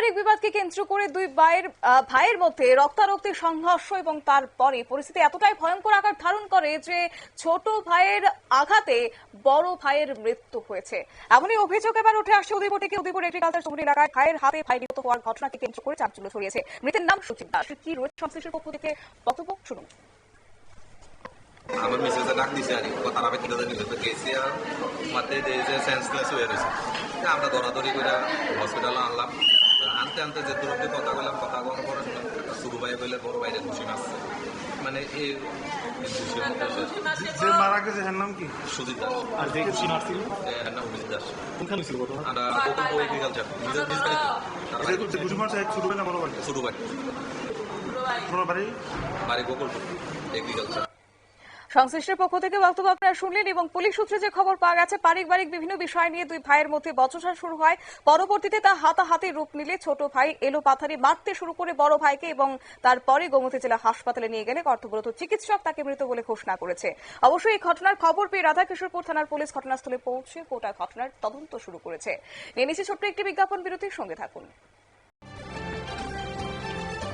পারিবারিক বিবাদকে কেন্দ্র করে দুই ভাইয়ের ভাইয়ের মধ্যে রক্তারক্তির সংঘর্ষ এবং তারপরে পরিস্থিতি এতটাই ভয়ঙ্কর আকার ধারণ করে যে ছোট ভাইয়ের আঘাতে বড় ভাইয়ের মৃত্যু হয়েছে। এমনই অভিযোগ এবার উঠে আসছে উদয়পুর থেকে উদয়পুর এগ্রিকালচার চৌমুহনী এলাকায় ভাইয়ের হাতে ভাই নিহত হওয়ার ঘটনাকে কেন্দ্র করে চাঞ্চল্য ছড়িয়েছে। মৃতের নাম সুচিত দাস। কি রয়েছে সংশ্লিষ্টের পক্ষ থেকে বক্তব্য? শুনুন। আমার মিসেসে ডাক দিছে আর কি। কথার আবে কিনা জানি তো গেছি আর। মাতে যে সেন্সলেস হয়ে রয়েছে। আমরা দৌড়াদৌড়ি করে হসপিটালে আনলাম। আনতে আনতে যে দূরত্বে কথা বললাম কথা বলার পরে একটা ভাই বলে বড় বাইরে খুশি মারছে মানে এই যে মারা গেছে এর নাম কি? সুজিত দাস। আর যে খুশি এর নাম অভিজিৎ দাস। কোনখানে ছিল ঘটনা বকুলপুর এগ্রিকালচার নিজের যে খুশি মারছে ভাই না বড় ভাই? ছোট ভাই। বড় ভাই। বাড়ি গোকুলপুর এগ্রিকালচার সংশ্লিষ্টের পক্ষ থেকে বক্তব্য আপনারা শুনলেন এবং পুলিশ সূত্রে যে খবর পাওয়া গেছে, পারিবারিক বিভিন্ন বিষয় নিয়ে দুই ভাইয়ের মধ্যে বচসা শুরু হয়। পরবর্তীতে তা হাতাহাতি রূপ নিলে ছোট ভাই এলো পাথারি মারতে শুরু করে বড় ভাইকে এবং তারপরে গোমতী জেলা হাসপাতালে নিয়ে গেলে কর্তব্যরত চিকিৎসক তাকে মৃত বলে ঘোষণা করেছে। অবশ্যই এই ঘটনার খবর পেয়ে রাধাকিশোরপুর থানার পুলিশ ঘটনাস্থলে পৌঁছে গোটা ঘটনার তদন্ত শুরু করেছে। নিয়ে নিচ্ছে ছোট্ট একটি বিজ্ঞাপন বিরতির সঙ্গে থাকুন।